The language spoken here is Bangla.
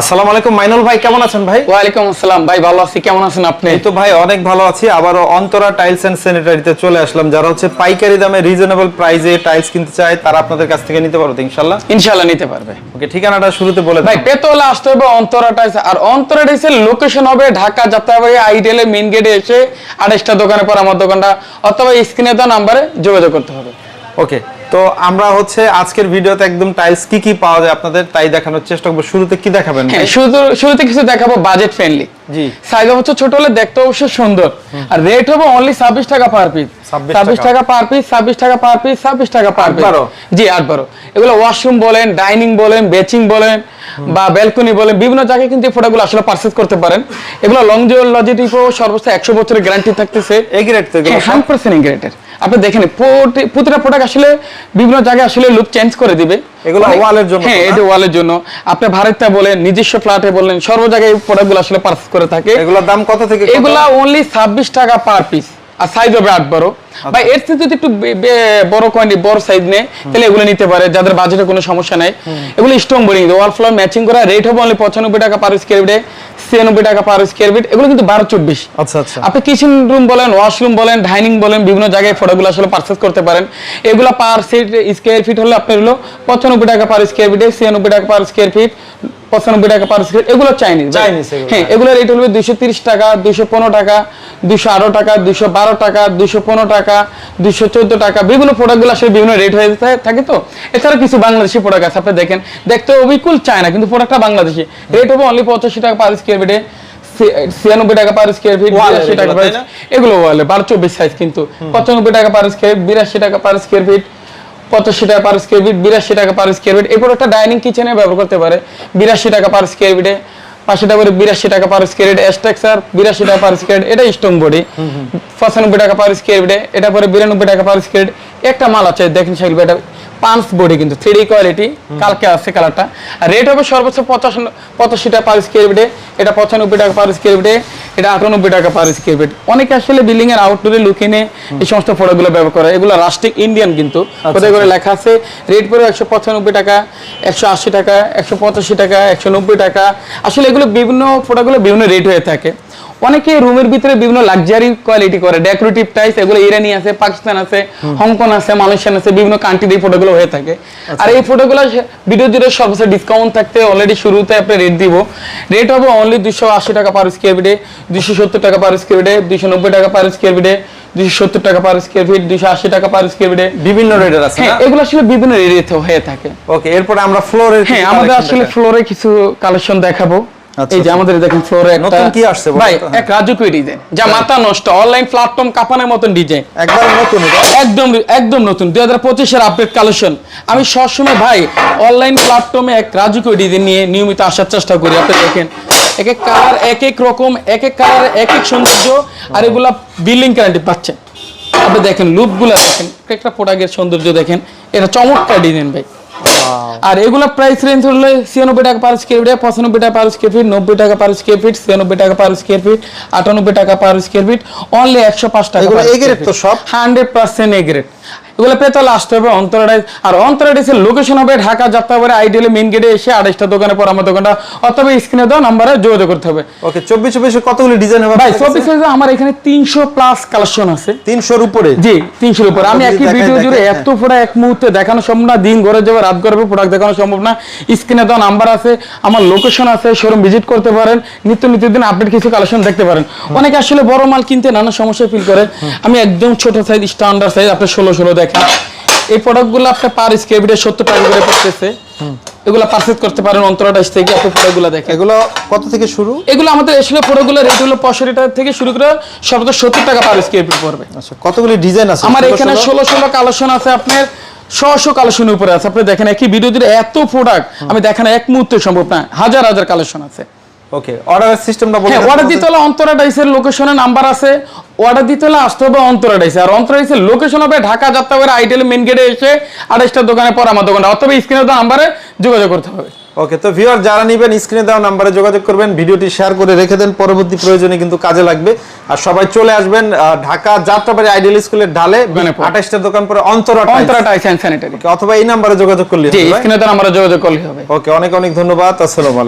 আসসালামু আলাইকুম মাইনুল ভাই কেমন আছেন ভাই? ওয়ালাইকুম আসসালাম। ভাই ভালো আছি কেমন আছেন আপনি? তো ভাই অনেক ভালো আছি। আবারও অন্তরা টাইলস এন্ড স্যানিটারিতে চলে আসলাম যারা হচ্ছে পাইকারি দামে রিজনেবল প্রাইসে টাইলস কিনতে চায় তারা আপনাদের কাছ থেকে নিতে পারবে তো ইনশাল্লাহ ইনশাআল্লাহ নিতে পারবে। ওকে ঠিকানাটা শুরুতে বলে ভাই পেতলা আসতে হবে অন্তরা টাইস আর অন্তরা টাইসের লোকেশন হবে ঢাকা যাত্রাবাড়ি আইডিএল মেইন গেটে এসে আড়াইশটা দোকানের পর আমার দোকানটা অথবা স্ক্রিনে দেওয়া নাম্বারে যোগাযোগ করতে হবে। ওকে তো আমরা হচ্ছে আজকের ভিডিওতে একদম টাইলস কি কি পাওয়া যায় আপনাদের তাই দেখানোর চেষ্টা করব শুরুতে কি দেখাবেন হ্যাঁ শুরুতে কিছু দেখাবো বাজেট ফ্রেন্ডলি। সাইজ হচ্ছে ছোট হলে দেখতে অবশ্য সুন্দর। আর রেট হবে অনলি ছাব্বিশ টাকা পার পিস ছাব্বিশ টাকা। পার পিস ছাব্বিশ টাকা পার পিস ছাব্বিশ টাকা পার পিস? জি এগুলো ওয়াশরুম বলেন ডাইনিং বলেন বেচিং বলেন বা ব্যালকনি বলেন বিভিন্ন জায়গায় কিন্তু এই প্রোডাক্টগুলো আসলে পারচেজ করতে পারেন। এগুলো লং লজিটিভও সর্বোচ্চ একশো বছরের গ্যারান্টি থাকতেছে। এই গ্রেড হান্ড্রেড পার্সেন্ট আপনি দেখেন প্রতি- প্রতিটা প্রোডাক্ট আসলে বিভিন্ন জায়গায় আসলে লুক চেঞ্জ করে দিবে। এগুলো ওয়ালের জন্য হ্যাঁ না? এটা ওয়ালের জন্য আপনি ভারতটা বলেন নিজস্ব ফ্ল্যাটে বলেন সর্ব জায়গায় এই প্রোডাক্টগুলো আসলে পারচেজ করে থাকে এগুলোর দাম কত থেকে? এগুলা অনলি ছাব্বিশ টাকা পার পিস আর সাইজ হবে আট বারো। আচ্ছা। বা এর থেকে যদি একটু বে- বে- বড় কোয়ান্টি বড় সাইজ নেয় তাহলে এগুলো নিতে পারে যাদের বাজেটে কোনো সমস্যা নাই। এগুলো strong boring wall floor matching করা রেট হবে অনলি পঁচানব্বই টাকা পার স্কোয়ার ফিটে ছিয়ানব্বই টাকা পার স্কোয়ার ফিট এগুলো কিন্তু বারো চব্বিশ। আচ্ছা আচ্ছা। আপনি কিচেন রুম বলেন ওয়াশরুম বলেন ডাইনিং বলেন বিভিন্ন জায়গায় ফটোগুলো আসলে পারচেস করতে পারেন। এগুলো পার সিট স্কোয়ার ফিট হলে আপনার হলো পঁচানব্বই টাকা পার স্কোয়ার ফিটে ছিয়ানব্বই টাকা পার স্কোয়ার ফিট পঁচানব্বই টাকা পার স্কোয়ার এগুলো চাইনিজ হ্যাঁ এগুলো রেট হলো দুশো তিরিশ টাকা পনেরো টাকা আরও টাকা দুশো বারো টাকা পনেরো টাকা দুশো চোদ্দ টাকা। বিভিন্ন প্রোডাক্টগুলো আসলে বিভিন্ন রেট হয়ে থাকে তো? এছাড়া কিছু বাংলাদেশি প্রোডাক্ট আছে আপনি দেখেন। দেখতে অবিকুল চায় না কিন্তু প্রোডাক্টটা বাংলাদেশি। রেট হবে অনলি পঁচাশি টাকা পার স্কোয়ার ফিটে ছিয়ানব্বই টাকা পার স্কোয়ার ফিট বিরাশি টাকা এগুলো, ওয়ালে বারো চব্বিশ সাইজ কিন্তু। পঁচানব্বই টাকা পার স্কোয়ার বিরাশি টাকা পার স্কোয়ার ফিট পঁচাশি টাকা পার স্কোয়ার ফিট বিরাশি টাকা পার স্কোয়ার ফিট এই প্রোডাক্টটা ডাইনিং কিচেনে ব্যবহার করতে পারে। বিরাশি টাকা পার স্কোয়ার ফিটে পাঁচশো টাকা করে বিরাশি টাকা পার স্কোয়ার ফিট স্ট্রাকচার বিরাশি টাকা পার স্কোয়ার এটা স্টোন বডি পঁচানব্বই টাকা পার স্কোয়ার ফিটে এটা পরে বিরানব্বই টাকা পার স্কোয়ার একটা মাল আছে দেখেন সেগুলো এটা পাঁচ বডি কিন্তু থ্রি কোয়ালিটি কালকে আছে কালারটা আর রেট হবে সর্বোচ্চ পঁচাশ পঁচাশি টাকা পার স্কোয়ার ফিটে এটা পঁচানব্বই টাকা পার স্কোয়ার ফিটে এটা আটানব্বই টাকা পার স্কোয়ার ফিট অনেকে আসলে বিল্ডিং এর আউটডোরে লুকিনে এই সমস্ত প্রোডাক্টগুলো ব্যবহার করে। এগুলো রাষ্ট্রিক ইন্ডিয়ান কিন্তু। কোথায় করে লেখা আছে রেট পরে একশো পঁচানব্বই টাকা একশো আশি টাকা একশো পঁচাশি টাকা একশো নব্বই টাকা। আসলে এগুলো বিভিন্ন প্রোডাক্টগুলো বিভিন্ন রেট হয়ে থাকে। অনেকে রুমের ভিতরে বিভিন্ন লাক্সারি কোয়ালিটি করে ডেকোরেটিভ টাইস এগুলো ইরানি আছে পাকিস্তান আছে হংকং আছে মালয়েশিয়ান আছে বিভিন্ন কান্ট্রির এই ফটোগুলো হয়ে থাকে। আর এই ফটোগুলো ভিডিও জুড়ে সর্বোচ্চ ডিসকাউন্ট থাকতে অলরেডি শুরুতে আপনি রেট দিব। রেট হবে অনলি দুশো আশি টাকা পার স্কোয়ার ফিটে দুশো সত্তর টাকা পার স্কোয়ার ফিটে দুশো নব্বই টাকা পার স্কোয়ার ফিটে দুশো সত্তর টাকা পার স্কোয়ার ফিট দুশো আশি টাকা পার স্কোয়ার ফিটে বিভিন্ন রেটের আছে হ্যাঁ এগুলো আসলে বিভিন্ন রেট হয়ে থাকে। ওকে এরপরে আমরা ফ্লোরের হ্যাঁ আমাদের আসলে ফ্লোরে কিছু কালেকশন দেখাবো। আচ্ছা, এই যে আচ্ছা। আমাদের দেখেন ফ্লোরে একটা নতুন কি আসছে ভাই হ্যাঁ। এক রাজুকুই ডিজাইন। যা মাথা নষ্ট অনলাইন প্ল্যাটফর্ম কাপানের মতন ডিজাইন। একবার নতুন একদম একদম নতুন। দুই হাজার পঁচিশের আপডেট কালেকশন আমি সবসময় ভাই অনলাইন প্ল্যাটফর্মে এক রাজুকুই ডিজাইন নিয়ে নিয়মিত আসার চেষ্টা করি আপনি দেখেন। এক এক কালার এক এক রকম এক এক কালার এক এক সৌন্দর্য আর এগুলা বিল্ডিং গ্যারান্টি পাচ্ছেন। আপনি দেখেন লুপগুলা দেখেন একটা প্রোডাক্টের সৌন্দর্য দেখেন। এটা চমৎকার ডিজাইন ভাই। আর এগুলো প্রাইস রেঞ্জ হলো ছিয়ানব্বই টাকা পার স্কোয়ার ফিট পঁচানব্বই টাকা পার স্কোয়ার ফিট নব্বই টাকা পার স্কোয়ার ফিট ছিয়ানব্বই টাকা পার স্কোয়ার ফিট আটানব্বই টাকা পার স্কোয়ার ফিট অনলি একশো পাঁচ টাকা এগ্রেড তো সব? হান্ড্রেড পার্সেন্ট এ গ্রেড এগুলো পেতে হলে আসতে হবে অন্তরাডাইজ আর অন্তরাডাইজের লোকেশন হবে ঢাকা যাত্রাবাড়ি আইডিয়ালি মেইন গেটে এসে আড়াইশটা দোকানে পর আমার দোকানটা অথবা স্ক্রিনে দেওয়া নাম্বারে যোগাযোগ করতে হবে। ওকে চব্বিশ চব্বিশে কতগুলি ডিজাইন হবে? ভাই আপনার কাছে? চব্বিশ আমার এখানে তিনশো প্লাস কালেকশন আছে। তিনশোর উপরে? জি তিনশোর উপর। আমি একই ভিডিও জুড়ে এত পুরো এক মুহূর্তে দেখানো সম্ভব না দিন ঘরে যাবে রাত ঘরে প্রোডাক্ট দেখানো সম্ভব না। স্ক্রিনে দেওয়া নাম্বার আছে আমার লোকেশন আছে শোরুম ভিজিট করতে পারেন নিত্য নিত্য দিন আপডেট কিছু কালেকশন দেখতে পারেন। অনেকে আসলে বড় মাল কিনতে নানা সমস্যা ফিল করে আমি একদম ছোট সাইজ স্ট্যান্ডার্ড সাইজ আপনি ষোলো ষোলো দেখেন এই প্রোডাক্টগুলো আপনি পার স্কোয়ার ফিটে সত্তর টাকা করে পড়তেছে। এগুলো পারচেজ করতে পারেন থেকে আপনি প্রোডাক্টগুলো দেখেন। এগুলো কত থেকে শুরু? এগুলো আমাদের প্রোডাক্টগুলো রেট হলো পঁয়ষট্টি টাকা থেকে শুরু করে সর্বোচ্চ সত্তর টাকা পার স্কোয়ার ফিট পড়বে। আচ্ছা কতগুলি ডিজাইন আছে? আমার এখানে ষোলো? ষোলো? ষোলো কালেকশন আছে আপনার ছশো কালেকশনের উপরে আছে। আপনি দেখেন একই ভিডিও জুড়ে এত প্রোডাক্ট আমি দেখানো এক মুহূর্তে সম্ভব না। হাজার হাজার কালেকশন আছে। ওকে অর্ডারের সিস্টেমটা বলে হ্যাঁ অর্ডার আমাদের। দিতে হলে অন্তরা ডাইসের লোকেশনের নাম্বার আছে। অর্ডার দিতে হলে আসতে হবে অন্তরা ডাইসে আর অন্তরা ডাইসের লোকেশন হবে ঢাকা যাত্রাবাড়ি আইটেল মেন গেটে এসে আড়াইশটা দোকানে পর আমার দোকানটা। অথবা স্ক্রিনে দেওয়া নাম্বারে যোগাযোগ করতে হবে। ওকে তো ভিউয়ার যারা নেবেন স্ক্রিনে দেওয়া নাম্বারে যোগাযোগ করবেন ভিডিওটি শেয়ার করে রেখে দেন। পরবর্তী প্রয়োজনে কিন্তু কাজে লাগবে। আর সবাই চলে আসবেন ঢাকা যাত্রাবাড়ি আইডিয়াল স্কুলের ঢালে। আঠাশটা দোকান পরে Antara. Antara tiles and sanitary অথবা এই নাম্বারে যোগাযোগ করলে স্ক্রিনে দেওয়া নাম্বারে যোগাযোগ করলে হবে। ওকে অনেক অনেক ধন্যবাদ আসসালামু আলাইকুম।